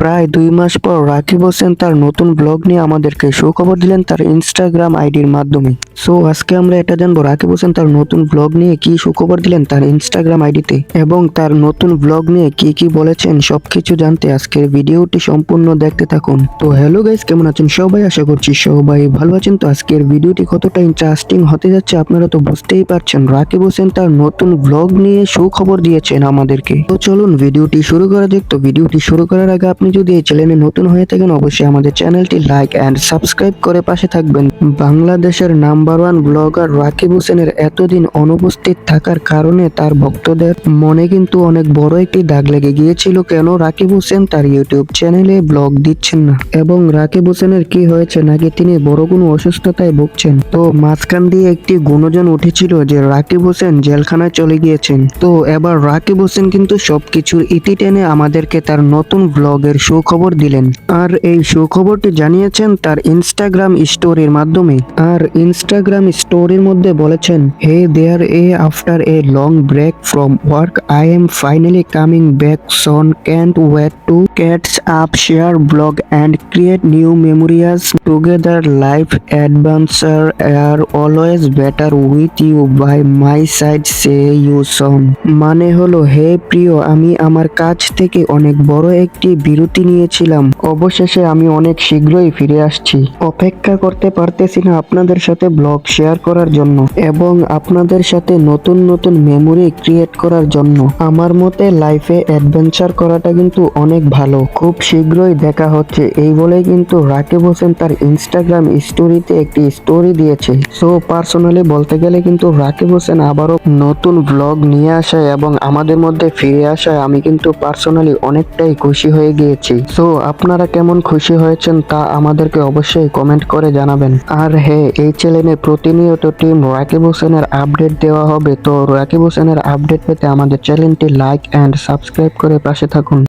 প্রায় দুই মাস পর রাকিব হোসেন তার নতুন ব্লগ নিয়ে আমাদেরকে সুখবর দিলেন তার ইনস্টাগ্রাম আইডির মাধ্যমে। সো আজকে আমরা এটা জানব, রাকিব হোসেন তার নতুন ব্লগ নিয়ে কি সুখবর দিলেন তার ইনস্টাগ্রাম আইডিতে এবং তার নতুন ব্লগ নিয়ে কি কি বলেছেন সবকিছু জানতে আজকের ভিডিওটি সম্পূর্ণ দেখতে থাকুন। তো হ্যালো গাইস কেমন আছেন সবাই? আশা করছি সবাই ভালো আছেন। তো, আজকের ভিডিওটি কতটা ইন্টারেস্টিং হতে যাচ্ছে আপনারা তো বুঝতেই পারছেন, রাকিব হোসেন তার নতুন ব্লগ নিয়ে সুখবর দিয়েছেন আমাদেরকে। তো, চলুন ভিডিওটি শুরু করা যাক। তো, ভিডিওটি শুরু করার আগে আপনি যদি এই চ্যানেলে নতুন হয়ে থাকেন, অবশ্যই আমাদের চ্যানেলটি লাইক অ্যান্ড সাবস্ক্রাইব করে পাশে থাকবেন। বাংলাদেশের নাম্বার ওয়ান ব্লগার রাকিব হোসেনের এতদিন অনুপস্থিত থাকার কারণে তার ভক্তদের মনে কিন্তু অনেক বড় একটি দাগ লেগে গিয়েছিল কেন রাকিব হোসেন তার ইউটিউব চ্যানেলে ব্লগ দিচ্ছেন না? এবং রাকিব হোসেনের কি হয়েছে নাকি তিনি বড় কোনো অসুস্থতায় ভুগছেন? তো মাঝখান দিয়ে একটি গুণজন উঠেছিল যে রাকিব হোসেন জেলখানায় চলে গিয়েছেন। তো এবার রাকিব হোসেন কিন্তু সবকিছুর ইতি টেনে আমাদেরকে তার নতুন ব্লগের সুখবর দিলেন। আর এই সুখবরটি জানিয়েছেন তার ইনস্টাগ্রাম স্টোরির মাধ্যমে। আর ইনস্টাগ্রাম স্টোরির মধ্যে বলেছেন hey there a after a long break from work I am finally coming back soon can't wait to catch up share blog and create new memories together life adventure are always better with you by my side see you soon মানে হলো হে প্রিয়, আমি আমার কাছ থেকে অনেক বড় একটি বিরতি নিয়েছিলাম। অবশেষে আমি অনেক শীঘ্রই ফিরে আসছি। অপেক্ষা করতে পারতেছি না আপনাদের সাথে ব্লগ শেয়ার করার জন্য এবং আপনাদের সাথে নতুন নতুন মেমোরি ক্রিয়েট করার জন্য। আমার মতে লাইফে অ্যাডভেঞ্চার করাটা কিন্তু অনেক ভালো। খুব শীঘ্রই দেখা হচ্ছে। এই বলেই কিন্তু রাকিব হোসেন তার ইনস্টাগ্রাম স্টোরিতে একটি স্টোরি দিয়েছে। সো পার্সোনালি বলতে গেলে কিন্তু রাকিব হোসেন আবারও নতুন ব্লগ নিয়ে আসায় এবং আমাদের মধ্যে ফিরে আসায় আমি কিন্তু পার্সোনালি অনেকটাই খুশি হয়ে গিয়েছি। সো আপনারা কেমন খুশি হয়েছেন তা আমাদেরকে অবশ্যই কমেন্ট করে জানাবেন। আর হ্যাঁ এই চ্যানেলে প্রতিনিয়ত টিম রাকিব হোসেনের আপডেট দেওয়া হবে। তো রাকিব হোসেনের আপডেট পেতে আমাদের চ্যানেলটি লাইক অ্যান্ড সাবস্ক্রাইব করে পাশে থাকুন।